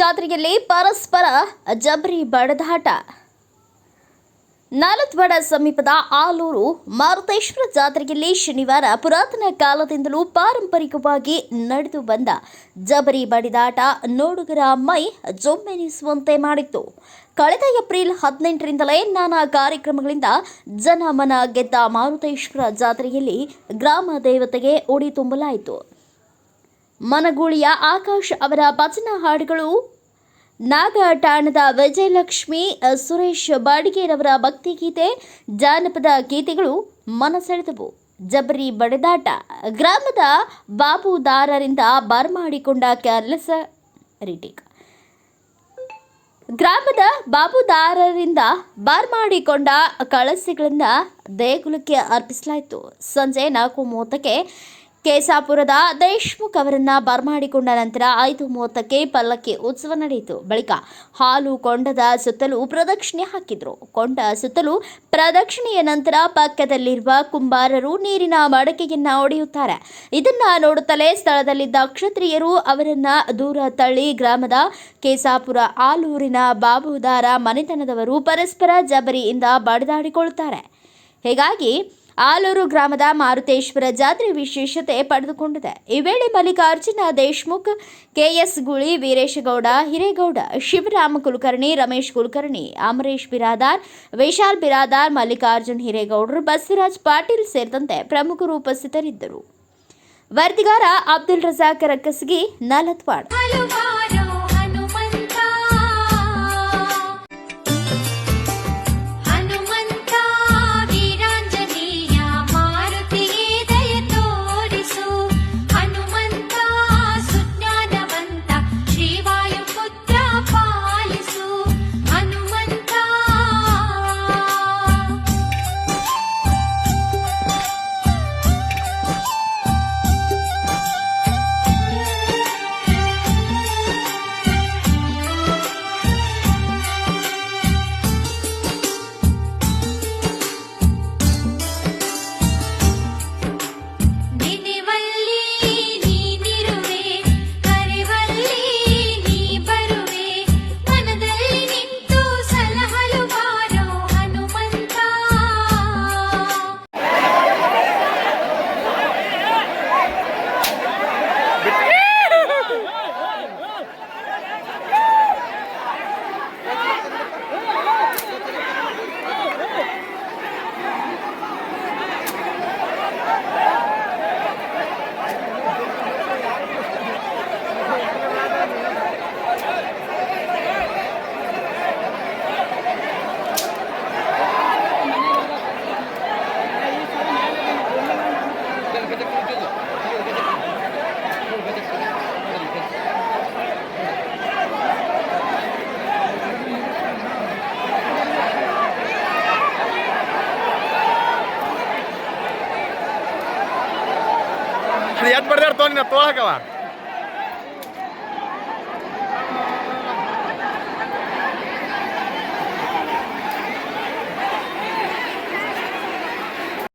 ಜಾತ್ರೆಯಲ್ಲಿ ಪರಸ್ಪರ ಜಬರಿ ಬಡದಾಟ. ನಾಲತ್ವಾಡ ಸಮೀಪದ ಆಲೂರು ಮಾರುತೇಶ್ವರ ಜಾತ್ರೆಯಲ್ಲಿ ಶನಿವಾರ ಪುರಾತನ ಕಾಲದಿಂದಲೂ ಪಾರಂಪರಿಕವಾಗಿ ನಡೆದು ಬಂದ ಜಬರಿ ಬಡಿದಾಟ ನೋಡುಗರ ಮೈ ಜೊಮ್ಮೆನಿಸುವಂತೆ ಮಾಡಿತ್ತು. ಕಳೆದ ಏಪ್ರಿಲ್ ಹದಿನೆಂಟರಿಂದಲೇ ನಾನಾ ಕಾರ್ಯಕ್ರಮಗಳಿಂದ ಜನಮನ ಗೆದ್ದ ಮಾರುತೇಶ್ವರ ಜಾತ್ರೆಯಲ್ಲಿ ಗ್ರಾಮ ದೇವತೆಗೆ ಉಡಿ ತುಂಬಲಾಯಿತು. ಮನಗೂಳಿಯ ಆಕಾಶ್ ಅವರ ಭಜನಾ ಹಾಡುಗಳು ನಾಗಠಾಣದ ವಿಜಯಲಕ್ಷ್ಮಿ, ಸುರೇಶ್ ಬಾಡಿಗೆರವರ ಭಕ್ತಿಗೀತೆ ಜಾನಪದ ಗೀತೆಗಳು ಮನಸೆಳೆದವು. ಜಬರಿ ಬಡದಾಟ, ಗ್ರಾಮದ ಬಾಬುದಾರರಿಂದ ಬರಮಾಡಿಕೊಂಡ ಕೆಲಸ ರಿಟೇಕ್. ಗ್ರಾಮದ ಬಾಬುದಾರರಿಂದ ಬಾರ್ ಮಾಡಿಕೊಂಡ ಕಳಸಿಗಳನ್ನು ದೇಗುಲಕ್ಕೆ ಅರ್ಪಿಸಲಾಯಿತು. ಸಂಜೆ ನಾಲ್ಕು ಮೂವತ್ತಕ್ಕೆ ಕೇಸಾಪುರದ ದೇಶ್ಮುಖ್ ಅವರನ್ನ ಬರಮಾಡಿಕೊಂಡ ನಂತರ ಐದು ಮೂವತ್ತಕ್ಕೆ ಪಲ್ಲಕ್ಕಿ ಉತ್ಸವ ನಡೆಯಿತು. ಬಳಿಕ ಹಾಲು ಕೊಂಡದ ಸುತ್ತಲೂ ಪ್ರದಕ್ಷಿಣೆ ಹಾಕಿದ್ರು. ಕೊಂಡ ಸುತ್ತಲೂ ಪ್ರದಕ್ಷಿಣೆಯ ನಂತರ ಪಕ್ಕದಲ್ಲಿರುವ ಕುಂಬಾರರು ನೀರಿನ ಮಡಕೆಯನ್ನ ಒಡೆಯುತ್ತಾರೆ ಇದನ್ನ ನೋಡುತ್ತಲೇ ಸ್ಥಳದಲ್ಲಿದ್ದ ಕ್ಷತ್ರಿಯರು ಅವರನ್ನ ದೂರ ತಳ್ಳಿ ಗ್ರಾಮದ ಕೇಸಾಪುರ ಆಲೂರಿನ ಬಾಬುದಾರ ಮನೆತನದವರು ಪರಸ್ಪರ ಜಬರಿಯಿಂದ ಬಡಿದಾಡಿಕೊಳ್ಳುತ್ತಾರೆ. ಹೀಗಾಗಿ ಆಲೂರು ಗ್ರಾಮದ ಮಾರುತೇಶ್ವರ ಜಾತ್ರೆ ವಿಶೇಷತೆ ಪಡೆದುಕೊಂಡಿದೆ. ಈ ವೇಳೆ ಮಲ್ಲಿಕಾರ್ಜುನ ದೇಶ್ಮುಖ್, ಕೆಎಸ್ ಗುಳಿ, ವೀರೇಶಗೌಡ, ಹಿರೇಗೌಡ, ಶಿವರಾಮ ಕುಲಕರ್ಣಿ, ರಮೇಶ್ ಕುಲಕರ್ಣಿ, ಅಮರೇಶ್ ಬಿರಾದಾರ್, ವಿಶಾಲ್ ಬಿರಾದಾರ್, ಮಲ್ಲಿಕಾರ್ಜುನ್ ಹಿರೇಗೌಡರು, ಬಸವರಾಜ್ ಪಾಟೀಲ್ ಸೇರಿದಂತೆ ಪ್ರಮುಖರು ಉಪಸ್ಥಿತರಿದ್ದರು. ವರದಿಗಾರ ಅಬ್ದುಲ್ ರಜಾಕ್ ರಕ್ಕಸ್ಗಿ ನಲತ್ವಾಡ್. ಅದು ಎತ್ ಬಡ್ದಾರ ತೋ ನಿನ್ನ ತೋಳಕವ